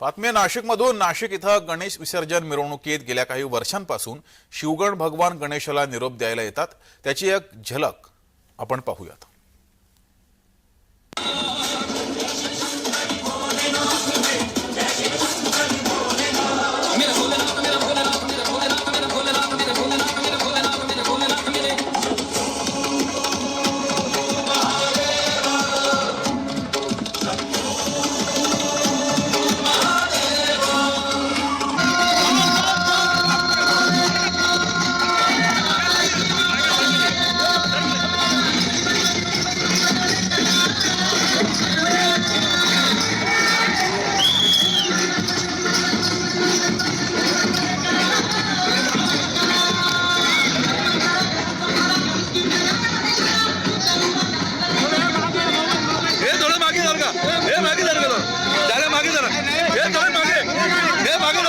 बातमी नाशिकमधून. नाशिक इथं गणेश विसर्जन मिरवणुकीत गेल्या काही वर्षांपासून शिवगण भगवान गणेशाला निरोप द्यायला येतात. त्याची एक झलक आपण पाहूयात. pagué